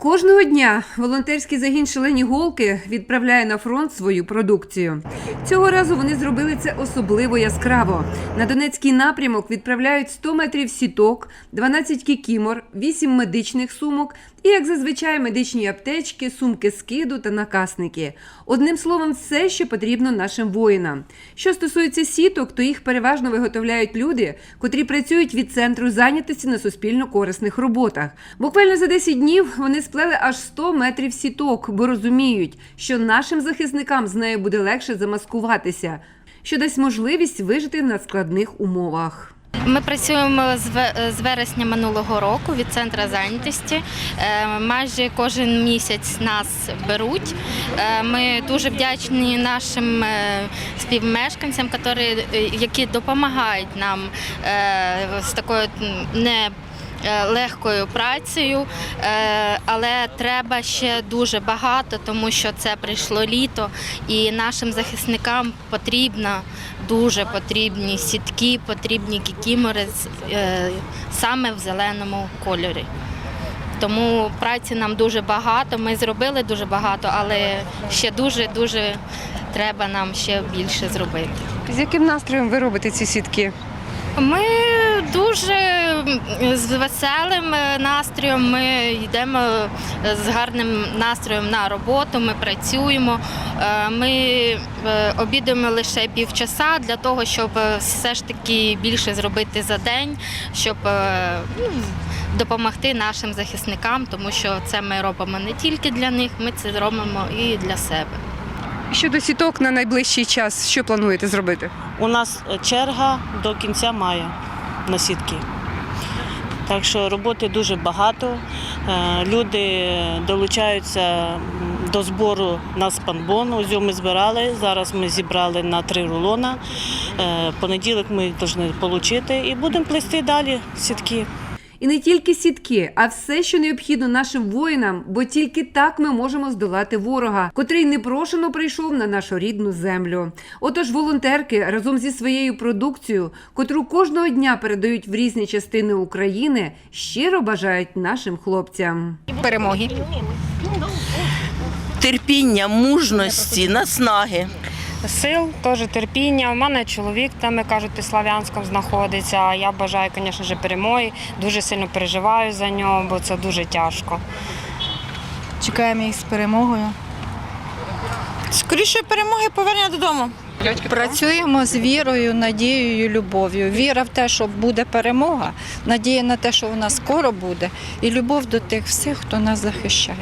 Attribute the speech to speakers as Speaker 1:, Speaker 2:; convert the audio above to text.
Speaker 1: Кожного дня волонтерський загін «Шалені голки відправляє на фронт свою продукцію. Цього разу вони зробили це особливо яскраво. На Донецький напрямок відправляють 100 метрів сіток, 12 кікімор, 8 медичних сумок і, як зазвичай, медичні аптечки, сумки скиду та накасники. Одним словом, все, що потрібно нашим воїнам. Що стосується сіток, то їх переважно виготовляють люди, котрі працюють від центру зайнятості на суспільно корисних роботах. Буквально за 10 днів вони сплели аж 100 метрів сіток, бо розуміють, що нашим захисникам з нею буде легше замаскуватися, що дасть можливість вижити на складних умовах.
Speaker 2: Ми працюємо з вересня минулого року від центру зайнятості. Е, Майже кожен місяць нас беруть. Е, Ми дуже вдячні нашим е, співмешканцям, які допомагають нам з такою не легкою працею, Е, але треба ще дуже багато, тому що це прийшло літо, і нашим захисникам потрібно дуже потрібні сітки, потрібні кікімори е, саме в зеленому кольорі. Тому праці нам дуже багато. Ми зробили дуже багато, але ще дуже дуже треба нам ще більше зробити.
Speaker 1: З яким настроєм ви робите ці сітки?
Speaker 2: Ми дуже з веселим е, настроєм. Ми йдемо е, з гарним настроєм на роботу. Ми працюємо. Е, Ми обідаємо лише півчаса для того, щоб все ж таки більше зробити за день, щоб ну, допомогти нашим захисникам, тому що це ми робимо не тільки для них, ми це робимо і для себе.
Speaker 1: Щодо сіток на найближчий час, що плануєте зробити?
Speaker 3: У нас черга до кінця мая на сітки. Так що роботи дуже багато. Е, Люди долучаються до збору на спанбон. Ось ми збирали. Зараз ми зібрали на три рулона. Е, Понеділок ми їх повинні отримати і будемо плести далі сітки.
Speaker 1: І не тільки сітки, а все, що необхідно нашим воїнам, бо тільки так ми можемо здолати ворога, котрий непрошено прийшов на нашу рідну землю. Отож, волонтерки разом зі своєю продукцією, котру кожного дня передають в різні частини України, щиро бажають нашим хлопцям.
Speaker 4: перемоги.
Speaker 5: терпіння, мужності, наснаги.
Speaker 6: Сил, теж терпіння. У мене чоловік там, як кажуть, під Слав'янськом знаходиться. А Я бажаю, звісно перемоги. Дуже сильно переживаю за нього, бо це дуже тяжко.
Speaker 4: Чекаємо їх з перемогою. Скоріше перемоги повернення додому.
Speaker 7: Працюємо з вірою, надією, любов'ю. Віра в те, що буде перемога, надія на те, що вона скоро буде, і любов до тих всіх, хто нас захищає.